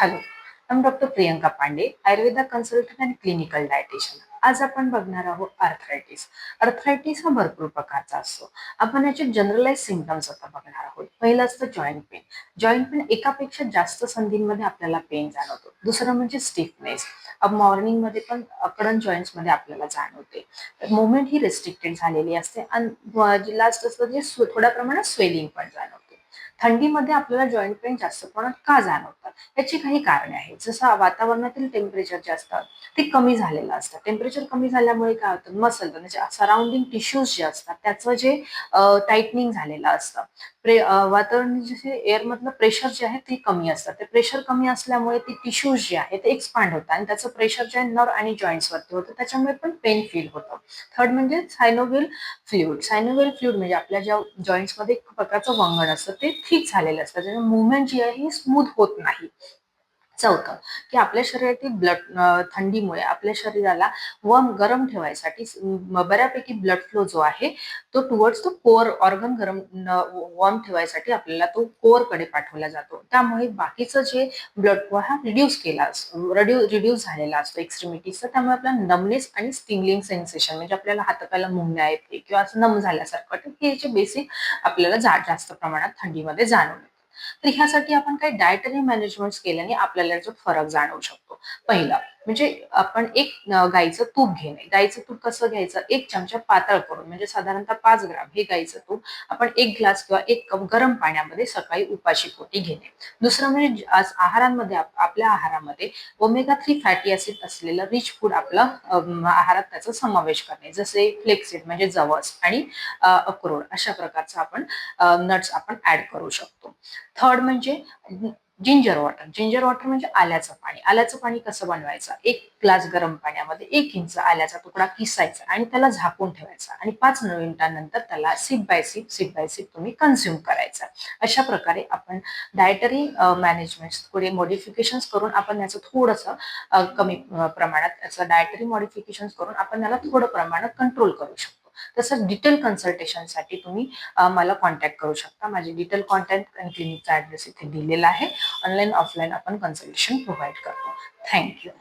Hello आम doctor Priyanka Pande Ayurveda consultant आणि clinical dietitian आज आपण बघणार आहोत अर्थरायटिस अर्थरायटिस हा भरपूर प्रकारचा असतो. आपण याचे जनरलाइज सिमटम्स आता बघणार आहोत. पहिलं असतं जॉईंट पेन जॉईंट पेन एकापेक्षा जास्त संधींमध्ये आपल्याला पेन जाणवतो. दुसरं म्हणजे स्टिफनेस मॉर्निंगमध्ये पण अकडन जॉईंट्समध्ये आपल्याला जाणवते. मुवमेंट ही रेस्ट्रिक्टेड झालेली असते. आणि लास्ट असतं जे थोड्या प्रमाणात स्वेलिंग पण जाणवते. थंडीमध्ये आपल्याला जॉईंट पेन जास्त प्रमाणात का जाणवतात? याची काही कारणे आहेत. जसं वातावरणातील टेम्परेचर जे असतात ते कमी झालेलं असतं. टेम्परेचर कमी झाल्यामुळे काय होतं? मसल म्हणजे सराउंडिंग टिश्यूज जे असतात त्याचं जे टाईटनिंग झालेलं असतं. प्रे वातावरण जसे एअर मधलं प्रेशर जे आहे ते कमी असतं ते प्रेशर कमी असल्यामुळे ते टिश्यूज जे आहे ते एक्सपांड होतात आणि त्याचं प्रेशर जे आहे नर्व आणि जॉईंट्सवरती होतं. त्याच्यामुळे पण पेन फील होतं. थर्ड म्हणजे सायनोवेल फ्ल्युड सायनोवेल फ्ल्युड म्हणजे आपल्या ज्या जॉईंट्समध्ये एक प्रकारचं वंगण असतं ते ठीक झालेलं असतं. त्याच्यामुळे मुवमेंट जी आहे ही स्मूथ होत नाही. चौथं की आपल्या शरीरातील ब्लड थंडीमुळे आपल्या शरीराला वम गरम ठेवायसाठी बऱ्यापैकी ब्लड फ्लो जो आहे तो टुवर्ड्स तो कोअर ऑर्गन गरम वॉर्म ठेवायसाठी आपल्याला तो कोरकडे पाठवला जातो. त्यामुळे बाकीचं जे ब्लड फ्लो हा रिड्यूस केला असतो रिड्यूस झालेला असतो एक्स्ट्रीमिटीजचा त्यामुळे आपल्याला नमनेस आणि स्टिंगलिंग सेन्सेशन म्हणजे आपल्याला हातापायला मुंगण्या येते किंवा असं नम झाल्यासारखं हे जे बेसिक आपल्याला जा जास्त प्रमाणात थंडीमध्ये जाणवते. तर ह्यासाठी आपण काही डायटरी मॅनेजमेंट केल्याने आपल्याला जो फरक जाणवू शकतो. पहिलं म्हणजे आपण एक गाईचं तूप घेणे. गाईचं तूप कसं घ्यायचं? एक चमचा पातळ करून म्हणजे साधारणतः पाच ग्राम हे गाईचं तूप आपण एक ग्लास किंवा एक कप गरम पाण्यामध्ये सकाळी उपाशी पोटी घेणे. दुसरं म्हणजे आज आहारांमध्ये आपल्या आहारामध्ये ओमेगा थ्री फॅटी ऍसिड असलेलं रिच फूड आपलं आहारात त्याचा समावेश करणे. जसे फ्लेक्सिड म्हणजे जवस आणि अक्रोड अशा प्रकारचं आपण नट्स आपण ऍड करू शकतो. थर्ड म्हणजे जिंजर वॉटर जिंजर वॉटर म्हणजे आल्याचं पाणी. आल्याचं पाणी कसं बनवायचं? एक ग्लास गरम पाण्यामध्ये एक इंच आल्याचा तुकडा किसायचा आणि त्याला झाकून ठेवायचा आणि पाच मिनिटांनंतर त्याला sip by sip sip by sip तुम्ही कन्झ्युम करायचा. अशा प्रकारे आपण डायटरी मॅनेजमेंट थोडे मॉडिफिकेशन्स करून आपण याचं थोडंसं कमी प्रमाणात याचं डायटरी मॉडिफिकेशन करून आपण याला थोडं प्रमाणात कंट्रोल करू शकतो. तसंच डिटेल कन्सल्टेशनसाठी तुम्ही मला कॉन्टॅक्ट करू शकता. माझी डिटेल कॉन्टॅक्ट आणि क्लिनिकचा ॲड्रेस इथे दिलेला आहे. ऑनलाईन ऑफलाईन आपण कन्सल्टेशन प्रोव्हाइड करतो. Thank you